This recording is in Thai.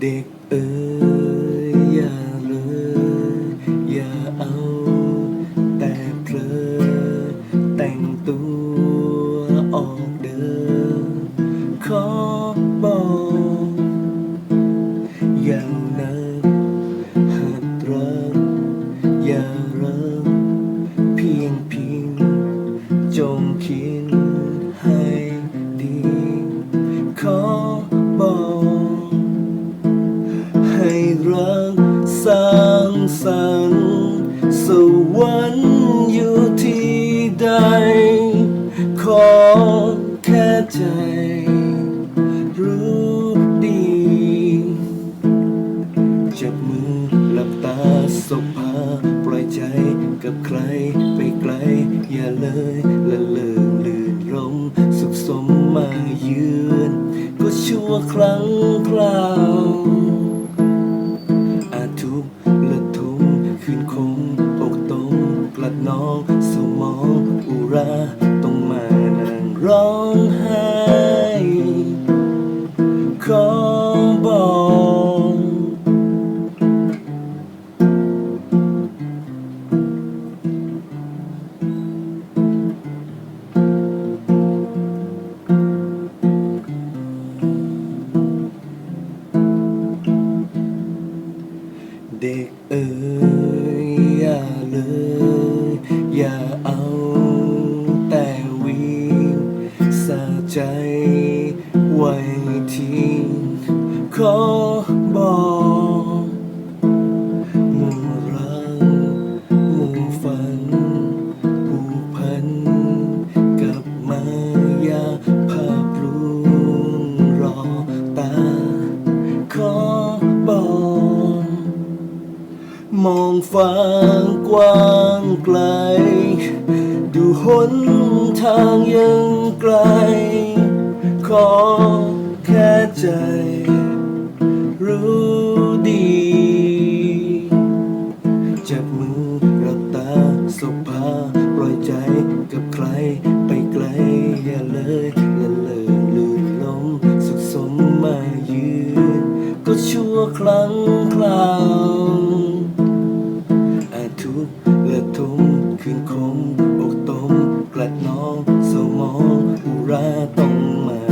เด็กเอ๋ยอย่าเลยอย่าเอา แต่เพลอแต่งตัวออกเดินขอบอกอย่างนั้นหัดรักอย่า อยู่ที่ใด ขอแค่ใจ รู้ดี จับมือหลับตาสบพาปล่อยใจกับใครไปไกล อย่าเลยละเลิงลื่นรมสุขสมมาเยือนก็ชั่วครั้งคราวอาจทุกข์และทุมคืนคงอกตรง น้องสมองอุราต้องมานั่งร้องไห้ขอบอกเด็กเอ๋ยอย่าเลย อ ฟ้ากว้างไกล ดูหนทางยังไกล ขอแค่ใจ รู้ดีจับมือรับตาสบพาปล่อยใจกับใครไปไกลอย่าเลยละเลงลื่นลมสุขสมมายืน ก็ชั่วครั้งคราว กลัน้องสมองอุราต้องมา